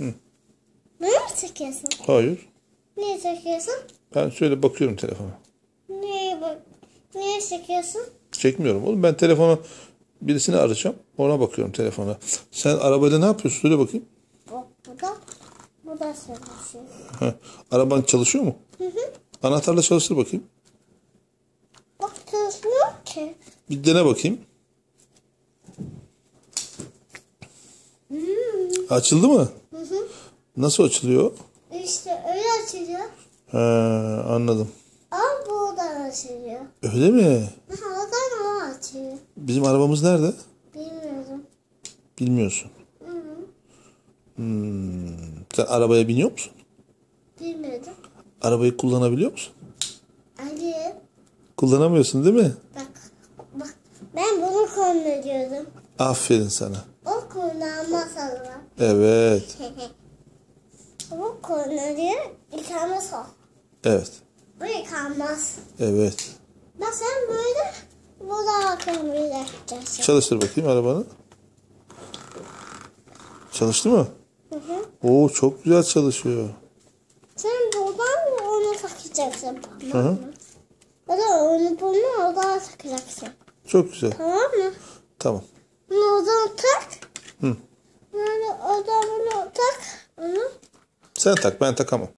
Beni mi çekiyorsun? Hayır. Niye çekiyorsun? Ben şöyle bakıyorum telefona. Niye bak? Niye çekiyorsun? Çekmiyorum oğlum. Ben telefonu birisini arayacağım. Ona bakıyorum telefona. Sen arabayla ne yapıyorsun? Söyle bakayım. Bak bu da. Bu da çalışıyor. Araban çalışıyor mu? Hı hı. Anahtarla çalıştır bakayım. Bak çalışmıyor ki. Bir dene bakayım. Açıldı mı? Nasıl açılıyor? İşte öyle açılıyor. He, anladım. Ama buradan açılıyor. Öyle mi? Oradan o açılıyor. Bizim arabamız nerede? Bilmiyorum. Bilmiyorsun. Hı hı. Hmm. Sen arabaya biniyor musun? Bilmiyordum. Arabayı kullanabiliyor musun? Ali Kullanamıyorsun değil mi? bak. Bak. Ben bunu kullanıyordum. Aferin sana. O kullanmaz Allah. Evet. Bu kullanıyor. Yıkanmaz o. Evet. Bu yıkanmaz. Evet. Bak sen böyle bakın bir yapacaksın. Çalıştır bakayım arabanı. Çalıştı mı? Hı hı. Oo çok güzel çalışıyor. Sen buradan onu takacaksın. Hı hı. O da onu bunu oradan takacaksın. Çok güzel. Tamam mı? Tamam. Hı. Böyle oradan